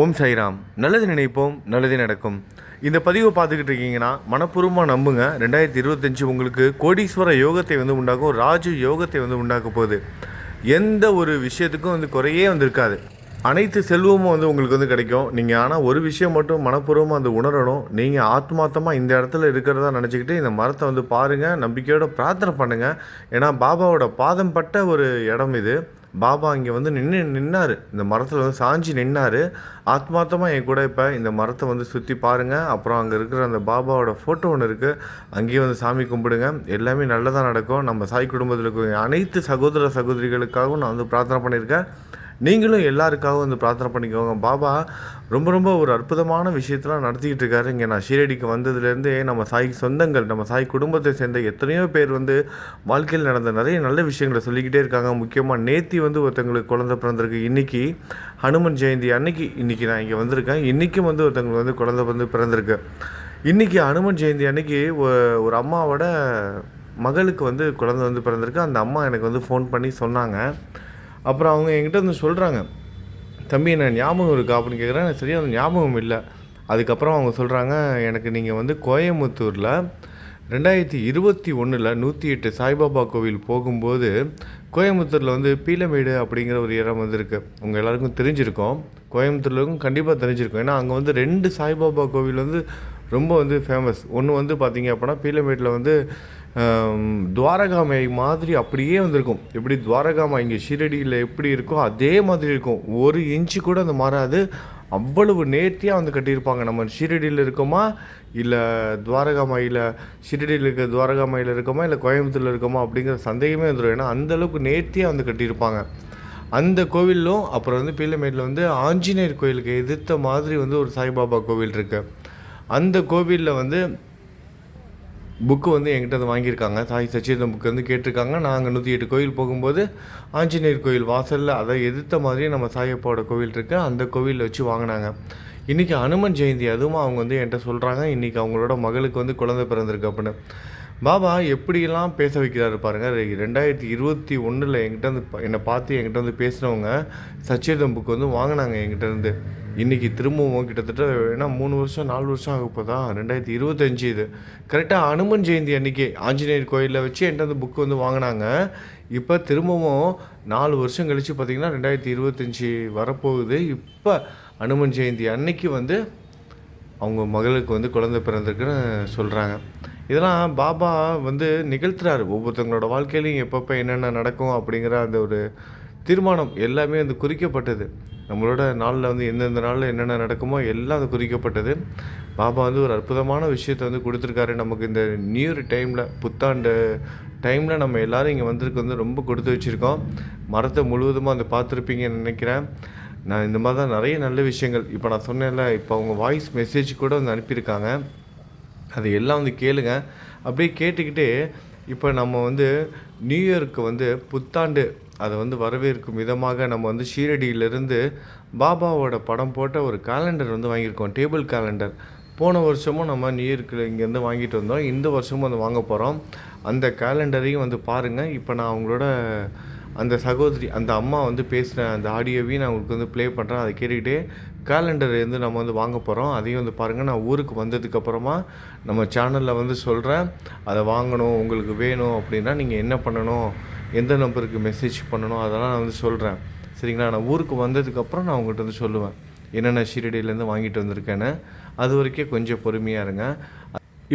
ஓம் சைராம் நல்லது நினைப்போம் நல்லது நடக்கும். இந்த பதிவை பார்த்துக்கிட்டு இருக்கீங்கன்னா மனப்பூர்வமாக நம்புங்க. ரெண்டாயிரத்தி இருபத்தஞ்சு உங்களுக்கு கோடீஸ்வர யோகத்தை வந்து உண்டாக்கும் ராஜு யோகத்தை வந்து உண்டாக்க போகுது. எந்த ஒரு விஷயத்துக்கும் வந்து குறையே வந்து இருக்காது அனைத்து செல்வமும் வந்து உங்களுக்கு வந்து கிடைக்கும். நீங்கள் ஆனால் ஒரு விஷயம் மட்டும் மனப்பூர்வமாக வந்து உணரணும். நீங்கள் ஆத்மார்த்தமாக இந்த இடத்துல இருக்கிறதா நினச்சிக்கிட்டு இந்த மரத்தை வந்து பாருங்கள் நம்பிக்கையோடு பிரார்த்தனை பண்ணுங்கள் ஏன்னா பாபாவோட பாதம் பட்ட ஒரு இடம் இது. பாபா இங்கே வந்து நின்று நின்னார். இந்த மரத்தில் வந்து சாஞ்சி நின்னார். ஆத்மார்த்தமாக என் கூட இப்போ இந்த மரத்தை வந்து சுற்றி பாருங்கள் அப்புறம் அங்கே இருக்கிற அந்த பாபாவோட ஃபோட்டோ ஒன்று இருக்குது அங்கேயே வந்து சாமி கும்பிடுங்க. எல்லாமே நல்லதாக நடக்கும். நம்ம சாய் குடும்பத்தில் இருக்கிற அனைத்து சகோதர சகோதரிகளுக்காகவும் நான் வந்து பிரார்த்தனை பண்ணியிருக்கேன். நீங்களும் எல்லாருக்காகவும் வந்து பிரார்த்தனை பண்ணிக்கோங்க. பாபா ரொம்ப ரொம்ப ஒரு அற்புதமான விஷயத்தெலாம் நடத்திக்கிட்டு இருக்காரு. இங்கே நான் ஷீரடிக்கு வந்ததுலேருந்தே நம்ம சாய் சொந்தங்கள் நம்ம சாய் குடும்பத்தை சேர்ந்த எத்தனையோ பேர் வந்து வாழ்க்கையில் நடந்த நிறைய நல்ல விஷயங்களை சொல்லிக்கிட்டே இருக்காங்க. முக்கியமாக நேத்தி வந்து ஒருத்தங்களுக்கு குழந்தை பிறந்திருக்கு. இன்றைக்கி ஹனுமன் ஜெயந்தி அன்னைக்கு இன்றைக்கி நான் இங்கே வந்திருக்கேன். இன்றைக்கும் வந்து ஒருத்தங்களுக்கு வந்து குழந்தை வந்து பிறந்திருக்கு. இன்றைக்கி ஹனுமன் ஜெயந்தி அன்னைக்கு ஒரு அம்மாவோட மகளுக்கு வந்து குழந்தை வந்து பிறந்திருக்கு. அந்த அம்மா எனக்கு வந்து ஃபோன் பண்ணி சொன்னாங்க. அப்புறம் அவங்க என்கிட்ட வந்து சொல்கிறாங்க தம்பி என்ன ஞாபகம் இருக்கா? அப்படின்னு கேட்குறேன் எனக்கு சரியாக அந்த ஞாபகம் இல்லை. அதுக்கப்புறம் அவங்க சொல்கிறாங்க எனக்கு நீங்கள் வந்து கோயம்புத்தூரில் ரெண்டாயிரத்தி இருபத்தி ஒன்றில் நூற்றி எட்டு சாய்பாபா கோவில் போகும்போது கோயம்புத்தூரில் வந்து பீலமேடு அப்படிங்கிற ஒரு இடம் வந்துருக்கு. உங்கள் எல்லாருக்கும் தெரிஞ்சிருக்கோம். கோயம்புத்தூர்லக்கும் கண்டிப்பாக தெரிஞ்சிருக்கும். ஏன்னா அங்கே வந்து ரெண்டு சாய்பாபா கோவில் வந்து ரொம்ப வந்து ஃபேமஸ் ஒன்று வந்து பார்த்தீங்க அப்படின்னா பீலமேட்டில் வந்து ஆம், துவாரகாமை மாதிரி அப்படியே வந்திருக்கும். எப்படி துவாரகாமா இங்கே ஷீரடியில் எப்படி இருக்கோ அதே மாதிரி இருக்கும். ஒரு இன்ச்சு கூட அந்த மாறாது. அவ்வளவு நேர்த்தியாக வந்து கட்டியிருப்பாங்க. நம்ம ஷீரடியில் இருக்கோமா? இல்லை துவாரகாமாயில் ஷீரடியில் இருக்க துவாரகாமாயில் இருக்கோமா? இல்லை கோயம்புத்தூரில் இருக்கோமா? அப்படிங்கிற சந்தேகமே வந்துடும். ஏன்னா அந்தளவுக்கு நேர்த்தியாக வந்து கட்டியிருப்பாங்க. அந்த கோவிலும் அப்புறம் வந்து பீலமேட்டில் வந்து ஆஞ்சநேயர் கோயிலுக்கு எதிர்த்த மாதிரி வந்து ஒரு சாய்பாபா கோவில் இருக்குது அந்த கோவிலில் வந்து புக்கு வந்து என்கிட்ட வந்து வாங்கியிருக்காங்க. சாய் சச்சிதம் புக்கு வந்து கேட்டிருக்காங்க. நாங்கள் நூற்றி எட்டு கோயில் போகும்போது ஆஞ்சநேயர் கோயில் வாசலில் அதை எதிர்த்த மாதிரியே நம்ம சாயப்பாவோட கோவில் இருக்குது அந்த கோவிலில் வச்சு வாங்கினாங்க. இன்றைக்கி அனுமன் ஜெயந்தி அதுவும் அவங்க வந்து என்கிட்ட சொல்கிறாங்க இன்றைக்கி அவங்களோட மகளுக்கு வந்து குழந்தை பிறந்திருக்கு அப்படின்னு. பாபா எப்படியெல்லாம் பேச வைக்கிறாரு பாருங்க. ரெ- ரெண்டாயிரத்தி இருபத்தி ஒன்றில் என்கிட்ட வந்து என்னை பார்த்து என்கிட்ட வந்து பேசினவங்க சச்சேதம் புக்கு வந்து வாங்கினாங்க என்கிட்ட இருந்து. இன்றைக்கி திரும்பவும் கிட்டத்தட்ட ஏன்னா மூணு வருஷம் நாலு வருஷம் ஆக போதா? ரெண்டாயிரத்தி இருபத்தஞ்சு இது. கரெக்டாக அனுமன் ஜெயந்தி அன்றைக்கி ஆஞ்சநேயர் கோயிலில் வச்சு என்கிட்ட அந்த புக்கு வந்து வாங்கினாங்க. இப்போ திரும்பவும் நாலு வருஷம் கழித்து பார்த்தீங்கன்னா ரெண்டாயிரத்தி இருபத்தஞ்சி வரப்போகுது. இப்போ அனுமன் ஜெயந்தி அன்னைக்கு வந்து அவங்க மகளுக்கு வந்து குழந்தை பிறந்திருக்குன்னு சொல்கிறாங்க இதெல்லாம் பாபா வந்து நிகழ்த்துறாரு. ஒவ்வொருத்தவங்களோட வாழ்க்கையிலையும் எப்பப்போ என்னென்ன நடக்கும் அப்படிங்கிற அந்த ஒரு தீர்மானம் எல்லாமே வந்து குறிக்கப்பட்டது. நம்மளோட நாளில் வந்து எந்தெந்த நாளில் என்னென்ன நடக்குமோ எல்லாம் அது குறிக்கப்பட்டது. பாபா வந்து ஒரு அற்புதமான விஷயத்தை வந்து கொடுத்துருக்காரு. நமக்கு இந்த நியூ இயர் டைமில் புத்தாண்டு டைமில் நம்ம எல்லோரும் இங்கே வந்திருக்கு வந்து ரொம்ப கொடுத்து வச்சுருக்கோம். மரத்தை முழுவதுமாக வந்து பார்த்துருப்பீங்கன்னு நினைக்கிறேன். நான் இந்த மாதிரி தான் நிறைய நல்ல விஷயங்கள். இப்போ நான் சொன்னேன்ல இப்போ அவங்க வாய்ஸ் மெசேஜ் கூட வந்து அனுப்பியிருக்காங்க. அது எல்லாம் வந்து கேளுங்க. அப்படியே கேட்டுக்கிட்டே இப்போ நம்ம வந்து நியூ இயருக்கு வந்து புத்தாண்டு அதை வந்து வரவேற்கும் விதமாக நம்ம வந்து ஷீரடியிலிருந்து பாபாவோட படம் போட்ட ஒரு கேலண்டர் வந்து வாங்கியிருக்கோம். டேபிள் கேலண்டர் போன வருஷமும் நம்ம நியூ இயர்க்கு இங்கேருந்து வாங்கிட்டு வந்தோம். இந்த வருஷமும் வந்து வாங்க போகிறோம் அந்த கேலண்டரையும் வந்து பாருங்கள் இப்போ நான் அவங்களோட அந்த சகோதரி அந்த அம்மா வந்து பேசின அந்த ஆடியோவையும் நான் உங்களுக்கு வந்து ப்ளே பண்ணுறேன் அதை கேட்டுக்கிட்டே கேலண்டர் வந்து நம்ம வந்து வாங்க போகிறோம் அதையும் வந்து பாருங்கள் நான் ஊருக்கு வந்ததுக்கப்புறமா நம்ம சேனலில் வந்து சொல்கிறேன் அதை வாங்கணும் உங்களுக்கு வேணும் அப்படின்னா நீங்கள் என்ன பண்ணணும்? எந்த நம்பருக்கு மெசேஜ் பண்ணணும் அதெல்லாம் நான் வந்து சொல்கிறேன் சரிங்களா? நான் ஊருக்கு வந்ததுக்கப்புறம் நான் உங்கள்கிட்ட வந்து சொல்லுவேன். என்னென்ன ஷீரடியிலேருந்து வாங்கிட்டு வந்திருக்கேன்னு. அது வரைக்கும் கொஞ்சம் பொறுமையாக இருங்க.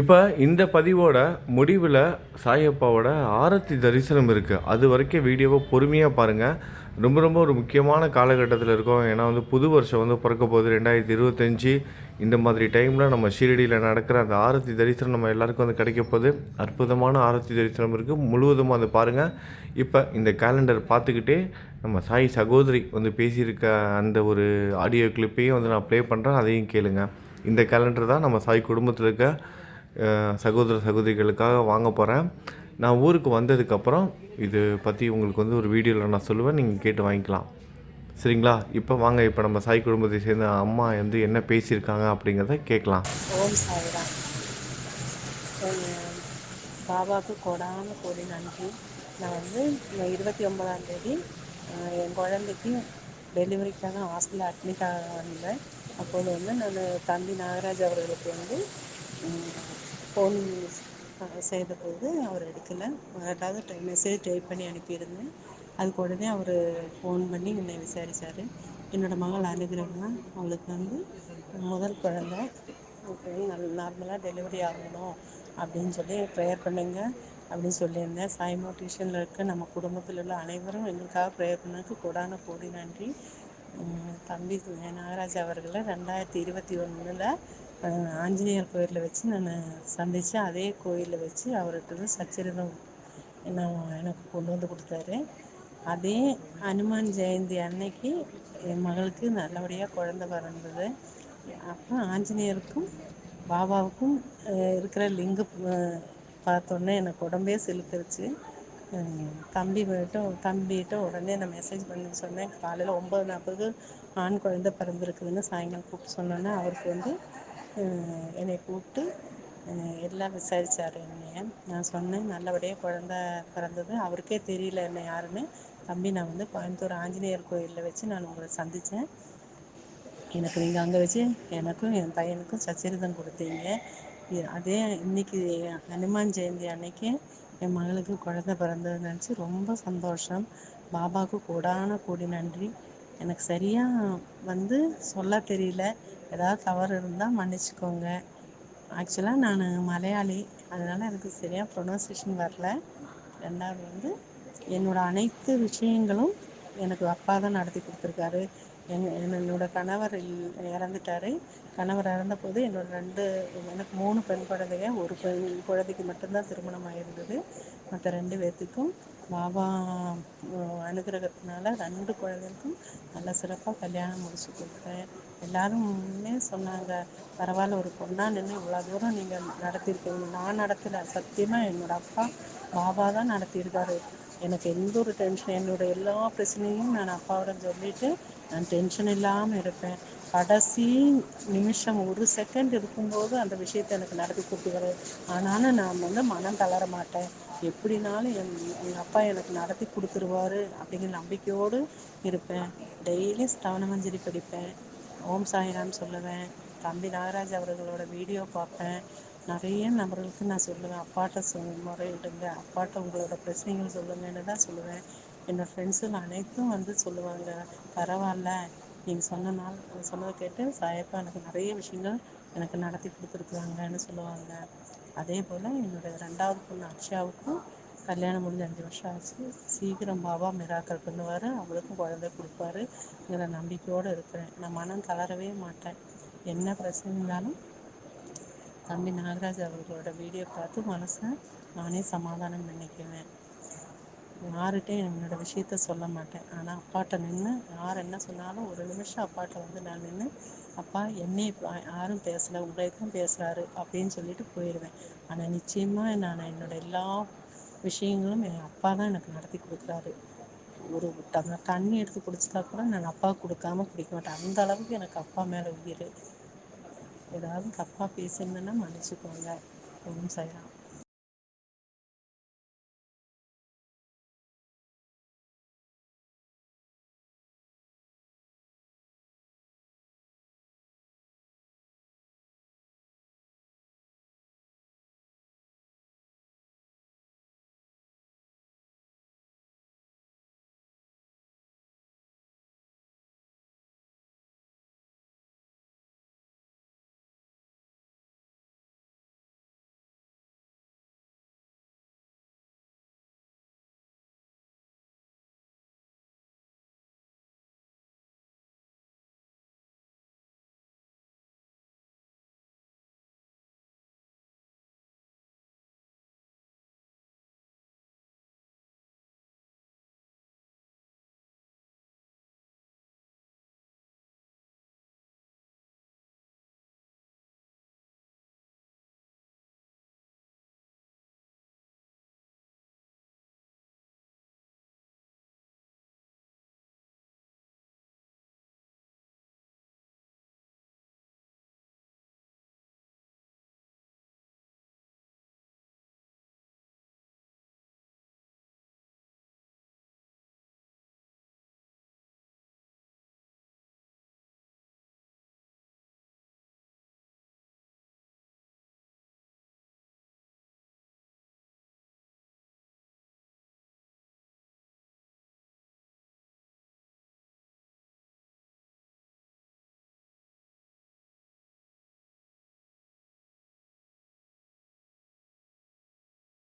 இப்போ இந்த பதிவோட முடிவில் சாயப்பாவோட ஆரத்தி தரிசனம் இருக்குது அது வரைக்கும் வீடியோவை பொறுமையாக பாருங்கள் ரொம்ப ரொம்ப ஒரு முக்கியமான காலகட்டத்தில் இருக்கோம். ஏன்னா வந்து புது வருஷம் வந்து பிறக்க போகுது. ரெண்டாயிரத்தி இருபத்தஞ்சி இந்த மாதிரி டைமில் நம்ம ஷீரடியில் நடக்கிற அந்த ஆரத்தி தரிசனம் நம்ம எல்லாருக்கும் வந்து கிடைக்க போகுது. அற்புதமான ஆரத்தி தரிசனம் இருக்குது முழுவதுமாக அதை பாருங்கள் இப்போ இந்த கேலண்டர் பார்த்துக்கிட்டே நம்ம சாய் சகோதரி வந்து பேசியிருக்க அந்த ஒரு ஆடியோ கிளிப்பையும் வந்து நான் ப்ளே பண்ணுறேன் அதையும் கேளுங்க. இந்த கேலண்டர் தான் நம்ம சாய் குடும்பத்தில் இருக்க சகோதர சகோதரிகளுக்காக வாங்க போகிறேன் நான் ஊருக்கு வந்ததுக்கப்புறம் இது பற்றி உங்களுக்கு வந்து ஒரு வீடியோவில் நான் சொல்லுவேன். நீங்கள் கேட்டு வாங்கிக்கலாம். சரிங்களா? இப்போ வாங்க. இப்போ நம்ம சாய் குடும்பத்தை சேர்ந்த அம்மா வந்து என்ன பேசியிருக்காங்க அப்படிங்கிறத கேட்கலாம். ஓம் சாய்ராம். பாபாவுக்கு கொடான கோடி நன்றி. நான் வந்து இருபத்தி ஒன்பதாம் தேதி என் குழந்தைக்கு டெலிவரிக்காக ஹாஸ்டலில் அட்மிட் வந்தேன். அப்போது வந்து நான் தம்பி நாகராஜ் அவர்களுக்கு வந்து ஃபோன் செய்தபோது அவர் எடுக்கலை. ரெண்டாவது டைம் மெசேஜ் டைப் பண்ணி அனுப்பியிருந்தேன். அதுக்கு உடனே அவர் ஃபோன் பண்ணி என்னை விசாரித்தார் என்னோடய மகள் அனுக்கிரகா அவளுக்கு வந்து முதல் குழந்தை. நல் நார்மலாக டெலிவரி ஆகணும் அப்படின்னு சொல்லி ப்ரேயர் பண்ணுங்க அப்படின்னு சொல்லியிருந்தேன். சாய் டியூஷனில் இருக்க நம்ம குடும்பத்தில் உள்ள அனைவரும் எங்களுக்காக ப்ரேயர் பண்ணதுக்கு கோடான கோடி நன்றி. தம்பி நாகராஜ் அவர்களை ரெண்டாயிரத்தி இருபத்தி ஒன்றில் ஆஞ்சநேயர் கோயிலில் வச்சு நான் சந்தித்தேன் அதே கோயிலில் வச்சு அவர்கிட்ட சச்சரிதம் என்ன எனக்கு கொண்டு வந்து கொடுத்தாரு. அதே அனுமான் ஜெயந்தி அன்னைக்கு என் மகளுக்கு நல்லபடியாக குழந்த பிறந்தது. அப்போ ஆஞ்சநேயருக்கும் பாபாவுக்கும் இருக்கிற லிங்கு பார்த்தோன்னே எனக்கு உடம்பே சிலுத்துருச்சு தம்பி மட்டும் தம்பிகிட்ட உடனே நான் மெசேஜ் பண்ணி சொன்னேன் காலையில் ஒம்பது நாற்பதுக்கு ஆண் குழந்த பிறந்திருக்குதுன்னு சாயங்காலம் கூப்பிட்டு சொன்னோன்னே அவருக்கு வந்து என்னை கூப்பிட்டு எல்லாம் விசாரித்தார் என்னைய. நான் சொன்னேன் நல்லபடியாக குழந்த பிறந்தது. அவருக்கே தெரியல என்ன யாருன்னு. தம்பி நான் வந்து கோயம்புத்தூர் ஆஞ்சநேயர் கோயிலில் வச்சு நான் உங்களை சந்தித்தேன் எனக்கு நீங்கள் அங்கே வச்சு எனக்கும் என் பையனுக்கும் சச்சரிதம் கொடுத்தீங்க. அதே இன்னைக்கு ஹனுமான் ஜெயந்தி அன்னைக்கு என் மகளுக்கு குழந்த பிறந்தது நினச்சி ரொம்ப சந்தோஷம். பாபாவுக்கு கூடான கூடி நன்றி. எனக்கு சரியாக வந்து சொல்ல தெரியல. ஏதாவது தவறு இருந்தால் மன்னிச்சுக்கோங்க. ஆக்சுவலாக நான் மலையாளி. அதனால் எனக்கு சரியாக ப்ரொனவுன்சியேஷன் வரல. ரெண்டாவது வந்து என்னோடய அனைத்து விஷயங்களும் எனக்கு அப்பா தான் நடத்தி கொடுத்துருக்காரு. என் என்னோடய கணவர் இல் இறந்துட்டாரு. கணவர் இறந்தபோது என்னோட ரெண்டு எனக்கு மூணு பெண் குழந்தைங்க. ஒரு பெண் குழந்தைக்கு மட்டும்தான் திருமணம் ஆகிருந்தது மற்ற ரெண்டு பேர்த்துக்கும் பாபா அனுகிரகத்தினால ரெண்டு குழந்தைகளுக்கும் நல்ல சிறப்பாக கல்யாணம் முடிச்சு கொடுத்தேன். எல்லாருமே சொன்னாங்க பரவாயில்ல ஒரு பொண்ணாக நின்று இவ்வளோ தூரம் நீங்கள் நடத்தியிருக்கீங்க நான் நடத்தலை. சத்தியமாக என்னோடய அப்பா பாபா தான் நடத்தியிருக்காரு. எனக்கு எந்த ஒரு டென்ஷன் என்னோடய எல்லா பிரச்சனையும் நான் அப்பாவிடம் சொல்லிவிட்டு நான் டென்ஷன் இல்லாமல் இருப்பேன். கடைசி நிமிஷம் ஒரு செகண்ட் இருக்கும்போது அந்த விஷயத்தை எனக்கு நடத்தி கொடுத்துக்கிறது ஆனாலும் நான் வந்து மனம் தளர மாட்டேன். எப்படினாலும் என் எங்கள் அப்பா எனக்கு நடத்தி கொடுத்துருவாரு அப்படிங்கிற நம்பிக்கையோடு இருப்பேன். டெய்லி ஸ்தவனமஞ்சரி படிப்பேன். ஓம் சாய்ராம் சொல்லுவேன். தம்பி நாகராஜ் அவர்களோட வீடியோ பார்ப்பேன். நிறைய நபர்களுக்கு நான் சொல்லுவேன் அப்பாட்ட சொல் முறையிடுங்க அப்பாட்ட உங்களோட பிரச்சனைகள் சொல்லுங்கன்னு தான் சொல்லுவேன். என்னோடய ஃப்ரெண்ட்ஸுங்க அனைத்தும் வந்து சொல்லுவாங்க. பரவாயில்ல. நீங்கள் சொன்ன நாள் சொன்னதை கேட்டு சாயப்பா எனக்கு நிறைய விஷயங்கள் எனக்கு நடத்தி கொடுத்துருக்குறாங்கன்னு சொல்லுவாங்க. அதே போல் என்னோடய ரெண்டாவது பொண்ணு அக்ஷாவுக்கும் கல்யாணம் முடிஞ்சு அஞ்சு வருஷம் ஆச்சு. சீக்கிரம் பாபா மிராக்கள் பண்ணுவார். அவளுக்கும் குழந்தை கொடுப்பாருங்கிற நம்பிக்கையோடு இருக்கிறேன். நான் மனம் தளரவே மாட்டேன். என்ன பிரச்சனை இருந்தாலும் தம்பி நாகராஜ் அவர்களோட வீடியோ பார்த்து மனசை நானே சமாதானம் பண்ணிக்குவேன். யார்கிட்டையும் என்னோட விஷயத்த சொல்ல மாட்டேன். ஆனால் அப்பாட்ட நின்று யார் என்ன சொன்னாலும் ஒரு நிமிஷம் அப்பாட்ட வந்து நான் நின்று அப்பா என்னை யாரும் பேசலை. உங்களை தான் பேசுகிறாரு அப்படின்னு சொல்லிட்டு போயிடுவேன் ஆனால் நிச்சயமாக நான் என்னோட எல்லா விஷயங்களும் என் அப்பா தான் எனக்கு நடத்தி கொடுக்குறாரு. ஒரு டம்ளர் தண்ணி எடுத்து குடிச்சிட்டா கூட நான் அப்பா கொடுக்காம குடிக்க மாட்டேன். அந்த அளவுக்கு எனக்கு அப்பா மேலே உயிர். ஏதாவது தப்பாக பேசியிருந்தேன்னா மன்னிச்சுக்கோங்க. ஒன்றும் செய்யலாம்